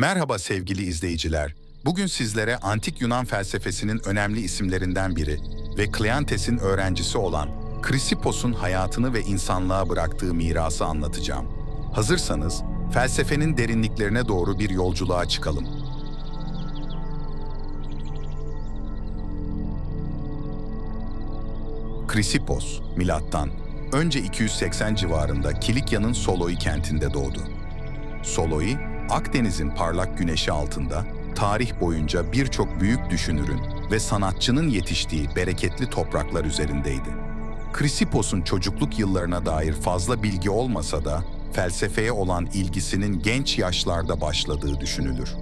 Merhaba sevgili izleyiciler. Bugün sizlere antik Yunan felsefesinin önemli isimlerinden biri ve Kleantes'in öğrencisi olan Krisippos'un hayatını ve insanlığa bıraktığı mirası anlatacağım. Hazırsanız felsefenin derinliklerine doğru bir yolculuğa çıkalım. Krisippos, milattan önce 280 civarında Kilikya'nın Soloi kentinde doğdu. Soloi, Akdeniz'in parlak güneşi altında tarih boyunca birçok büyük düşünürün ve sanatçının yetiştiği bereketli topraklar üzerindeydi. Krisippos'un çocukluk yıllarına dair fazla bilgi olmasa da felsefeye olan ilgisinin genç yaşlarda başladığı düşünülür.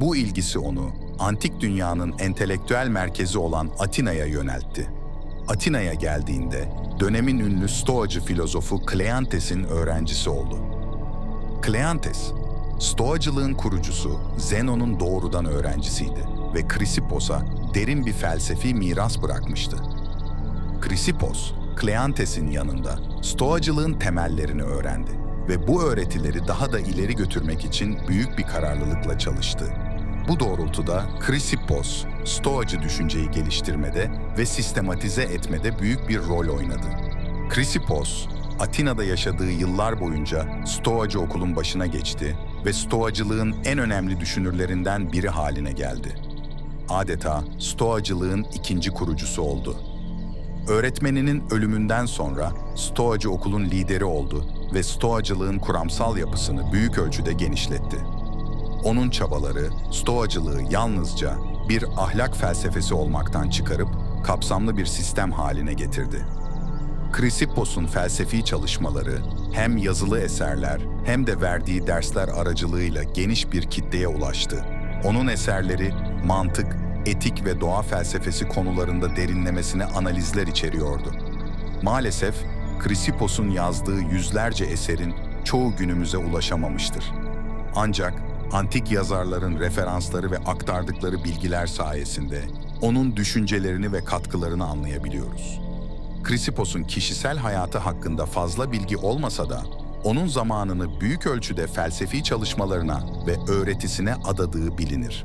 Bu ilgisi onu antik dünyanın entelektüel merkezi olan Atina'ya yöneltti. Atina'ya geldiğinde dönemin ünlü Stoacı filozofu Kleantes'in öğrencisi oldu. Kleantes, Stoacılığın kurucusu Zenon'un doğrudan öğrencisiydi ve Krisippos'a derin bir felsefi miras bırakmıştı. Krisippos, Kleantes'in yanında Stoacılığın temellerini öğrendi ve bu öğretileri daha da ileri götürmek için büyük bir kararlılıkla çalıştı. Bu doğrultuda Krisippos, Stoacı düşünceyi geliştirmede ve sistematize etmede büyük bir rol oynadı. Krisippos, Atina'da yaşadığı yıllar boyunca Stoacı okulun başına geçti ve Stoacılığın en önemli düşünürlerinden biri haline geldi. Adeta Stoacılığın ikinci kurucusu oldu. Öğretmeninin ölümünden sonra Stoacı okulun lideri oldu ve Stoacılığın kuramsal yapısını büyük ölçüde genişletti. Onun çabaları Stoacılığı yalnızca bir ahlak felsefesi olmaktan çıkarıp kapsamlı bir sistem haline getirdi. Krisippos'un felsefi çalışmaları hem yazılı eserler hem de verdiği dersler aracılığıyla geniş bir kitleye ulaştı. Onun eserleri mantık, etik ve doğa felsefesi konularında derinlemesine analizler içeriyordu. Maalesef Krisippos'un yazdığı yüzlerce eserin çoğu günümüze ulaşamamıştır. Ancak antik yazarların referansları ve aktardıkları bilgiler sayesinde onun düşüncelerini ve katkılarını anlayabiliyoruz. Krisippos'un kişisel hayatı hakkında fazla bilgi olmasa da onun zamanını büyük ölçüde felsefi çalışmalarına ve öğretisine adadığı bilinir.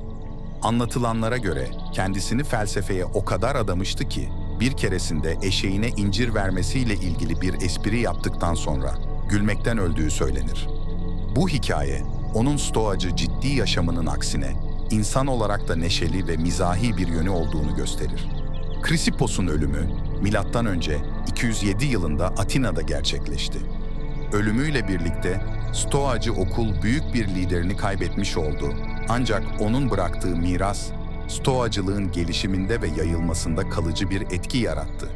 Anlatılanlara göre kendisini felsefeye o kadar adamıştı ki bir keresinde eşeğine incir vermesiyle ilgili bir espri yaptıktan sonra gülmekten öldüğü söylenir. Bu hikaye onun stoacı ciddi yaşamının aksine insan olarak da neşeli ve mizahi bir yönü olduğunu gösterir. Krisippos'un ölümü milattan önce 207 yılında Atina'da gerçekleşti. Ölümüyle birlikte Stoacı okul büyük bir liderini kaybetmiş oldu. Ancak onun bıraktığı miras Stoacılığın gelişiminde ve yayılmasında kalıcı bir etki yarattı.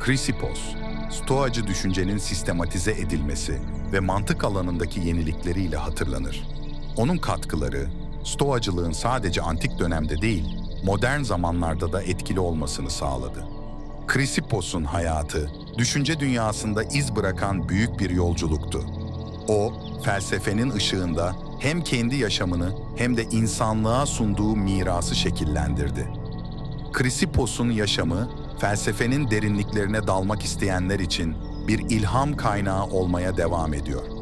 Krisippos, Stoacı düşüncenin sistematize edilmesi ve mantık alanındaki yenilikleriyle hatırlanır. Onun katkıları, Stoacılığın sadece antik dönemde değil, modern zamanlarda da etkili olmasını sağladı. Krisippos'un hayatı, düşünce dünyasında iz bırakan büyük bir yolculuktu. O, felsefenin ışığında hem kendi yaşamını hem de insanlığa sunduğu mirası şekillendirdi. Krisippos'un yaşamı, felsefenin derinliklerine dalmak isteyenler için bir ilham kaynağı olmaya devam ediyor.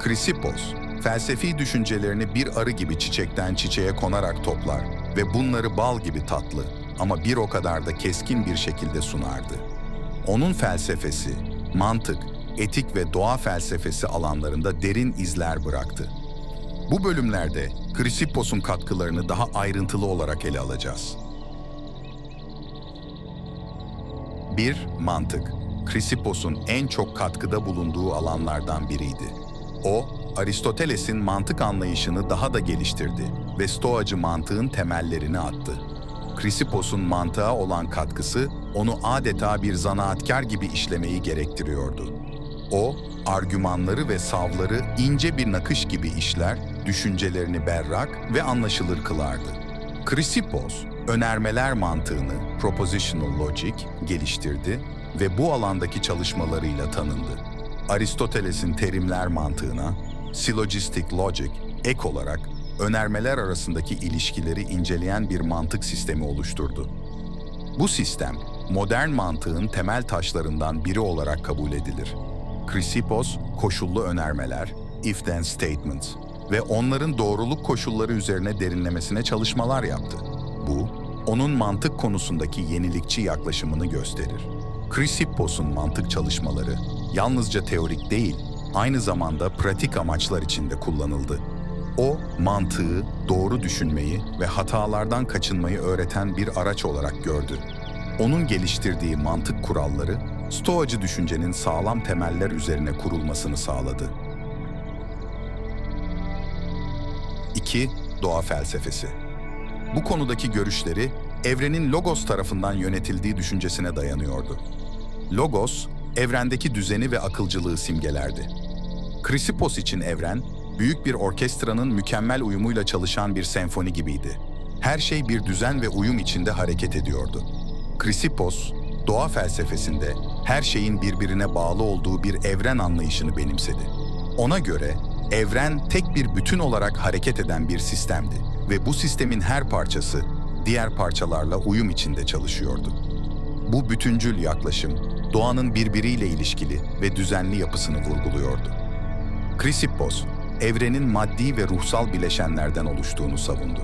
Krisippos, felsefi düşüncelerini bir arı gibi çiçekten çiçeğe konarak toplar ve bunları bal gibi tatlı ama bir o kadar da keskin bir şekilde sunardı. Onun felsefesi, mantık, etik ve doğa felsefesi alanlarında derin izler bıraktı. Bu bölümlerde Krisippos'un katkılarını daha ayrıntılı olarak ele alacağız. 1. Mantık. Krisippos'un en çok katkıda bulunduğu alanlardan biriydi. O, Aristoteles'in mantık anlayışını daha da geliştirdi ve Stoacı mantığın temellerini attı. Krisippos'un mantığa olan katkısı onu adeta bir zanaatkar gibi işlemeyi gerektiriyordu. O, argümanları ve savları ince bir nakış gibi işler, düşüncelerini berrak ve anlaşılır kılardı. Krisippos, önermeler mantığını, propositional logic, geliştirdi ve bu alandaki çalışmalarıyla tanındı. Aristoteles'in terimler mantığına, syllogistic logic, ek olarak önermeler arasındaki ilişkileri inceleyen bir mantık sistemi oluşturdu. Bu sistem, modern mantığın temel taşlarından biri olarak kabul edilir. Chrysippos, koşullu önermeler, if-then statements ve onların doğruluk koşulları üzerine derinlemesine çalışmalar yaptı. Bu, onun mantık konusundaki yenilikçi yaklaşımını gösterir. Chrysippos'un mantık çalışmaları yalnızca teorik değil, aynı zamanda pratik amaçlar için de kullanıldı. O, mantığı, doğru düşünmeyi ve hatalardan kaçınmayı öğreten bir araç olarak gördü. Onun geliştirdiği mantık kuralları, Stoacı düşüncenin sağlam temeller üzerine kurulmasını sağladı. 2. Doğa felsefesi. Bu konudaki görüşleri evrenin logos tarafından yönetildiği düşüncesine dayanıyordu. Logos, evrendeki düzeni ve akılcılığı simgelerdi. Chrysippos için evren, büyük bir orkestranın mükemmel uyumuyla çalışan bir senfoni gibiydi. Her şey bir düzen ve uyum içinde hareket ediyordu. Chrysippos, doğa felsefesinde her şeyin birbirine bağlı olduğu bir evren anlayışını benimsedi. Ona göre evren tek bir bütün olarak hareket eden bir sistemdi ve bu sistemin her parçası diğer parçalarla uyum içinde çalışıyordu. Bu bütüncül yaklaşım doğanın birbiriyle ilişkili ve düzenli yapısını vurguluyordu. Chrysippos, evrenin maddi ve ruhsal bileşenlerden oluştuğunu savundu.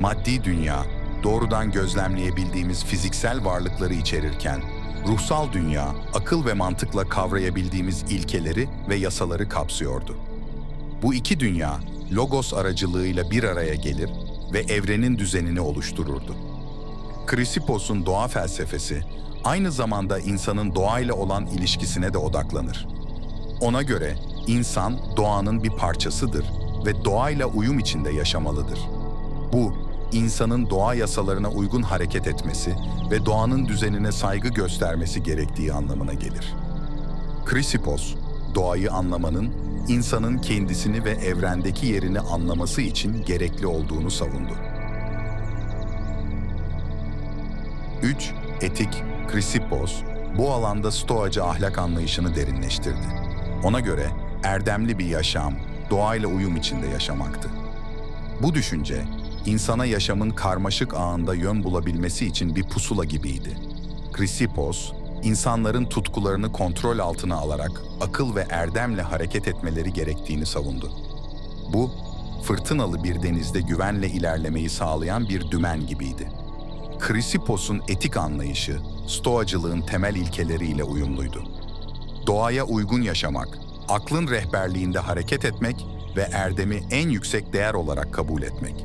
Maddi dünya, doğrudan gözlemleyebildiğimiz fiziksel varlıkları içerirken, ruhsal dünya, akıl ve mantıkla kavrayabildiğimiz ilkeleri ve yasaları kapsıyordu. Bu iki dünya, logos aracılığıyla bir araya gelir ve evrenin düzenini oluştururdu. Chrysipos'un doğa felsefesi, aynı zamanda insanın doğayla olan ilişkisine de odaklanır. Ona göre insan doğanın bir parçasıdır ve doğayla uyum içinde yaşamalıdır. Bu, insanın doğa yasalarına uygun hareket etmesi ve doğanın düzenine saygı göstermesi gerektiği anlamına gelir. Chrysippos, doğayı anlamanın insanın kendisini ve evrendeki yerini anlaması için gerekli olduğunu savundu. 3. Etik, Chrysippos, bu alanda stoacı ahlak anlayışını derinleştirdi. Ona göre erdemli bir yaşam, doğayla uyum içinde yaşamaktı. Bu düşünce, insana yaşamın karmaşık ağında yön bulabilmesi için bir pusula gibiydi. Chrysippos, insanların tutkularını kontrol altına alarak akıl ve erdemle hareket etmeleri gerektiğini savundu. Bu, fırtınalı bir denizde güvenle ilerlemeyi sağlayan bir dümen gibiydi. Chrysipos'un etik anlayışı, stoacılığın temel ilkeleriyle uyumluydu. Doğaya uygun yaşamak, aklın rehberliğinde hareket etmek ve erdemi en yüksek değer olarak kabul etmek.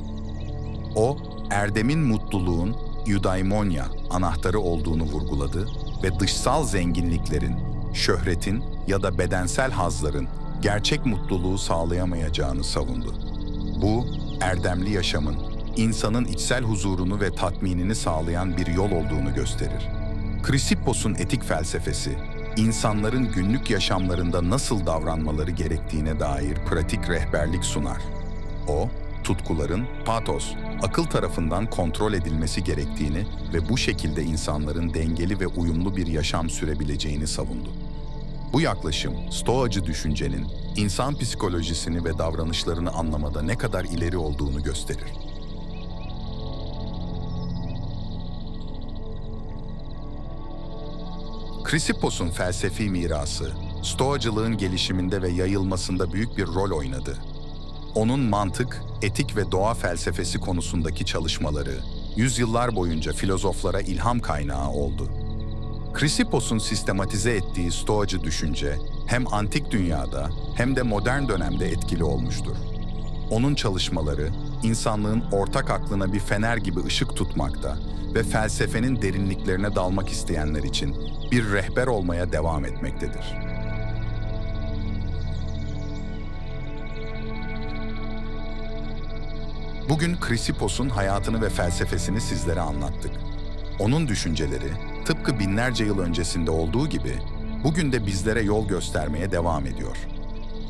O, erdemin mutluluğun eudaimonia anahtarı olduğunu vurguladı ve dışsal zenginliklerin, şöhretin ya da bedensel hazların gerçek mutluluğu sağlayamayacağını savundu. Bu, erdemli yaşamın, insanın içsel huzurunu ve tatminini sağlayan bir yol olduğunu gösterir. Chrysipos'un etik felsefesi, insanların günlük yaşamlarında nasıl davranmaları gerektiğine dair pratik rehberlik sunar. O, tutkuların patos, akıl tarafından kontrol edilmesi gerektiğini ve bu şekilde insanların dengeli ve uyumlu bir yaşam sürebileceğini savundu. Bu yaklaşım, Stoacı düşüncenin insan psikolojisini ve davranışlarını anlamada ne kadar ileri olduğunu gösterir. Chrysipos'un felsefi mirası, Stoacılığın gelişiminde ve yayılmasında büyük bir rol oynadı. Onun mantık, etik ve doğa felsefesi konusundaki çalışmaları, yüzyıllar boyunca filozoflara ilham kaynağı oldu. Chrysipos'un sistematize ettiği stoacı düşünce hem antik dünyada hem de modern dönemde etkili olmuştur. Onun çalışmaları insanlığın ortak aklına bir fener gibi ışık tutmakta ve felsefenin derinliklerine dalmak isteyenler için bir rehber olmaya devam etmektedir. Bugün Chrysipos'un hayatını ve felsefesini sizlere anlattık. Onun düşünceleri, tıpkı binlerce yıl öncesinde olduğu gibi, bugün de bizlere yol göstermeye devam ediyor.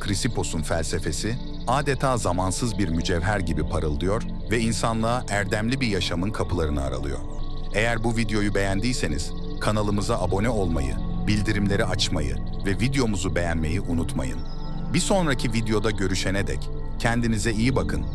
Chrysipos'un felsefesi, adeta zamansız bir mücevher gibi parıldıyor ve insanlığa erdemli bir yaşamın kapılarını aralıyor. Eğer bu videoyu beğendiyseniz, kanalımıza abone olmayı, bildirimleri açmayı ve videomuzu beğenmeyi unutmayın. Bir sonraki videoda görüşene dek kendinize iyi bakın